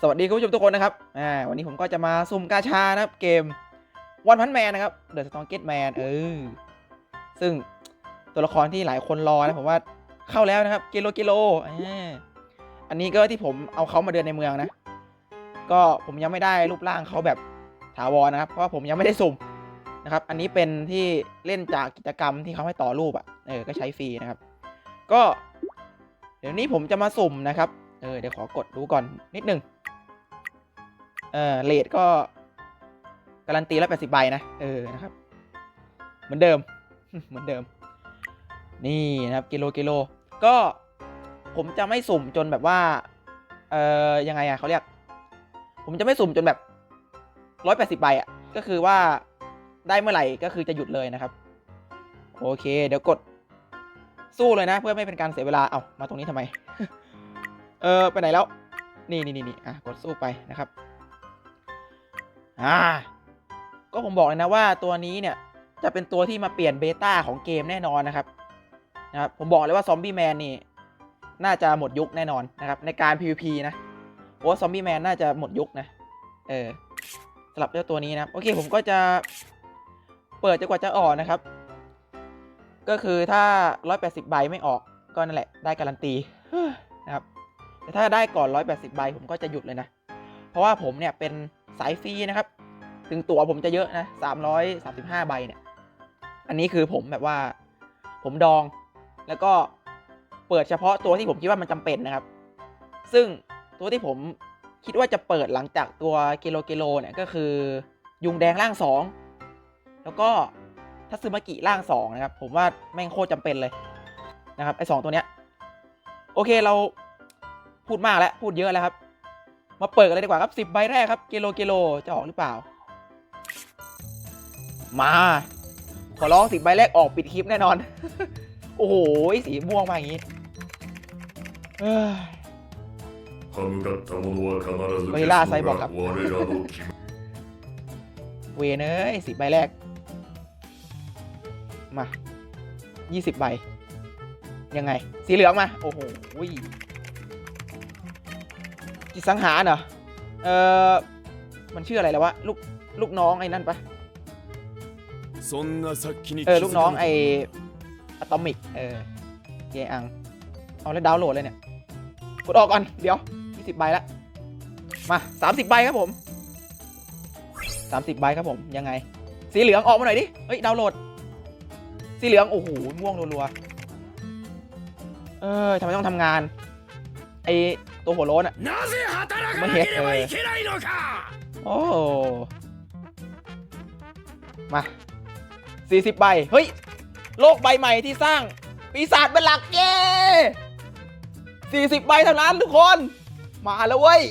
สวัสดีคุณผู้ชมทุกคนนะครับ อ่า วันนี้ผมก็จะมาสุ่มกาชานะครับ เกมวันพันแมนนะครับ เดอะสตองเกตแมน เออ ซึ่งตัวละครที่หลายคนรอนะผมว่าเข้าแล้วนะครับ กิโลกิโลอ่าอันนี้ก็ที่ผมเอาเขามาเดินในเมืองนะ ก็ผมยังไม่ได้รูปร่างเขาแบบถาวรนะครับ เพราะผมยังไม่ได้สุ่มนะครับ อันนี้เป็นที่เล่นจากกิจกรรมที่เขาให้ต่อรูปอะ่ะ เออ ก็ใช้ฟรีนะครับ ก็ เดี๋ยวนี้ผมจะมาสุ่มนะครับ เออ เดี๋ยวขอกดดูก่อนนิดนึง เออเลทก็การันตีล้วแปดสิบใบนะ เออ นะครับ เหมือนเดิม เหมือนเดิม นี่นะครับกิโลกิโล ก็ผมจะไม่สุ่มจนแบบว่า เออยังไงอะเขาเรียก ผมจะไม่สุ่มจนแบบร้อยแปดสิบใบอะก็คือว่าได้เมื่อไหร่ก็คือจะหยุดเลยนะครับ โอเค เดี๋ยวกดสู้เลยนะ เพื่อไม่เป็นการเสียเวลา เอามาตรงนี้ทำไม เออไปไหนแล้วนี่นี่นี่นี่อะกดสู้ไปนะครับ อ่า ก็ผมบอกเลยนะว่าตัวนี้เนี่ยจะเป็นตัวที่มาเปลี่ยนเบต้าของเกมแน่นอนนะครับนะครับ ผมบอกเลยว่าซอมบี้แมนนี่น่าจะหมดยุคแน่นอนนะครับ ในการ PVP นะเพราะว่าซอมบี้แมนน่าจะหมดยุคนะ เออสำหรับเจ้าตัวนี้นะโอเคผมก็จะเปิดจนกว่าจะออกนะครับ ก็คือถ้า 180 ใบไม่ออกก็นั่นแหละได้การันตีนะครับแต่ถ้าได้ก่อน 180 ใบผมก็จะหยุดเลยนะ เพราะว่าผมเนี่ยเป็น สายฟรีนะครับถึงตั๋วผมจะเยอะนะ335 ใบเนี่ย อันนี้คือผมแบบว่า ผมดอง แล้วก็เปิดเฉพาะตัวที่ผมคิดว่ามันจำเป็นนะครับ ซึ่งตัวที่ผมคิดว่าจะเปิดหลังจากตัวกิโลกิโลเนี่ยก็คือ ยุงแดงร่าง 2 แล้วก็ทัตสึมากิร่าง 2 นะครับ ผมว่าแม่งโคตรจำเป็นเลยนะครับไอ้สองตัวเนี้ย โอเคเราพูดมากแล้ว พูดเยอะแล้วครับ มาเปิดกันเลยดีกว่าครับ 10 ใบแรกครับกิโลกิโลจะออกหรือเปล่า มา ขอร้องสิบใบแรกออกปิดคลิปแน่นอน โอ้โห สีม่วงมาอย่างนี้เอ้ย 歯向かった者は必ずゴリラサイボーグ消すのが我らの決ま เวนเอ้ยสิบใบแรก มายี่สิบใบ ยังไง สีเหลืองมา โอ้โห จิตสังหารเหรอ เออมันชื่ออะไรแล้ววะ ลูก ลูกน้องไอ้นั่นปะเออ ลูกน้องไออะตอมิก เออเยอัง เอาแล้วดาวน์โหลดเลยเนี่ย กดออกก่อน เดี๋ยวยี่สิบใบละ มาสามสิบใบครับผมสามสิบใบครับผม ยังไง สีเหลืองออกมาหน่อยดิ เฮ้ย ดาวน์โหลด สีเหลือง โอ้โห ม่วงรัวๆ เออทำไมต้องทำงาน ไอ ตัวหัวโล้นอะไม่เห็นเลยโอ้มาสี่สิบใบ เฮ้ย โลกใบใหม่ที่สร้าง ปีศาจเป็นหลักเย่สี่สิบใบเท่านั้นทุกคน มาแล้วเว้ย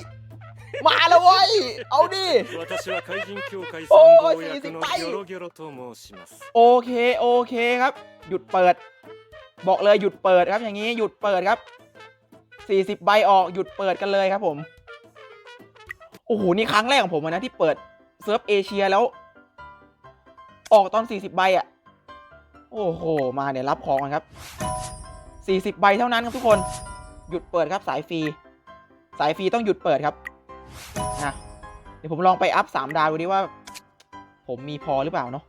มาแล้วเว้ย เอาดิโอ้สี่ใบโอเค โอเคครับ หยุดเปิด บอกเลยหยุดเปิดครับอย่างนี้ หยุดเปิดครับ 40 ใบออก หยุดเปิดกันเลยครับผม โอ้โห นี่ครั้งแรกของผมเลยนะที่เปิดเซิร์ฟเอเชียแล้ว ออกตอน 40 ใบอะ่ะ โอ้โห มาเดี๋ยวรับของกันครับ 40 ใบเท่านั้นครับทุกคน หยุดเปิดครับสายฟรี สายฟรีต้องหยุดเปิดครับนะเดี๋ยวผมลองไปอัพ 3 ดาวดูดิว่า ผมมีพอหรือเปล่าเนาะ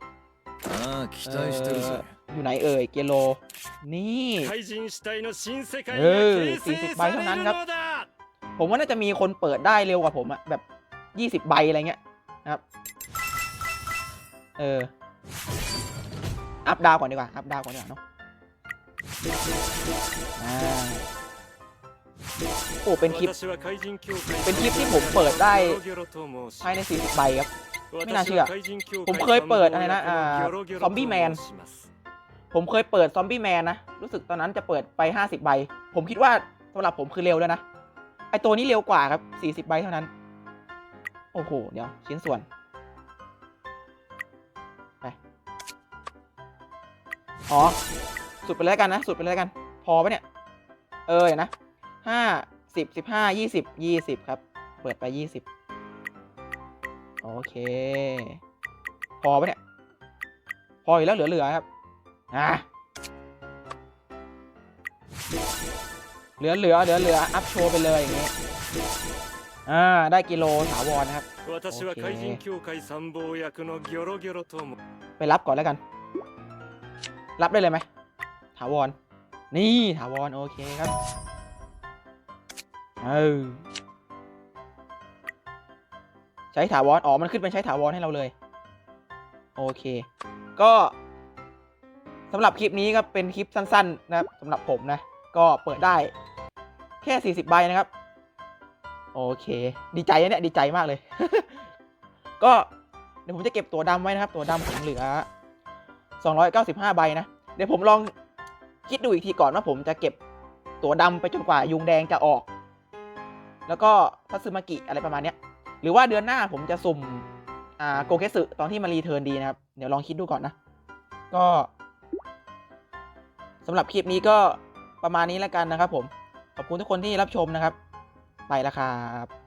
ああ期待してるぜ อยู่ไหนเอ่ยเกโล นี่เออสี่สิบใบเท่านั้นครับ ผมว่าน่าจะมีคนเปิดได้เร็วกว่าผมอะแบบยี่สิบใบอะไรเงี้ยนะครับ เออ อัพดาวก่อนดีกว่า อัพดาวก่อนดีกว่าเนาะโอ้ เป็นคลิป เป็นคลิปที่ผมเปิดได้ภายใน40ใบครับ ไม่น่าเชื่อ ผมเคยเปิดอะไรนะ อ่า ซอมบี้แมน ผมเคยเปิดซอมบี้แมนนะ รู้สึกตอนนั้นจะเปิดไป 50 ใบ ผมคิดว่าสำหรับผมคือเร็วแล้วนะ ไอตัวนี้เร็วกว่าครับ 40 ใบเท่านั้น โอ้โห เดี๋ยวชิ้นส่วนไปอ๋อ สุดไปแล้วกันนะ สุดไปแล้วกัน พอปะเนี่ย เออเดี๋ยวนะห้าสิบสิบห้ายี่สิบยี่สิบครับ เปิดไปยี่สิบโอเค พอปะเนี่ย พออยู่แล้วเหลือๆครับะเหลือเหลือเหลือเหลืออัพโชว์ไปเลยอย่างนี้อ่าได้กิโลถาวรนะครับโอเคไปรับก่อนแล้วกัน รับได้เลยไหมถาวร นี่ถาวรโอเคครับเออใช้ถาวรอ๋อมันขึ้นเป็นใช้ถาวรให้เราเลย โอเค ก็ สำหรับคลิปนี้ครับเป็นคลิปสั้นๆ นะครับสำหรับผมนะ ก็เปิดได้ แค่ 40 ใบนะครับ โอเค ดีใจเนี่ยดีใจมากเลย ก็เดี๋ยวผมจะเก็บตัวดำไว้นะครับ ตัวดำผมเหลือ 295 ใบนะ เดี๋ยวผมลองคิดดูอีกทีก่อนว่าผมจะเก็บตัวดำไปจนกว่ายุงแดงจะออก แล้วก็ทัตสึมากิอะไรประมาณเนี้ยหรือว่าเดือนหน้าผมจะสุ่มอ่าโกเกสึตอนที่มารีเทิร์นดีนะครับ เดี๋ยวลองคิดดูก่อนนะ ก็ สำหรับคลิปนี้ก็ประมาณนี้แล้วกันนะครับผม ขอบคุณทุกคนที่รับชมนะครับ ไปแล้วครับ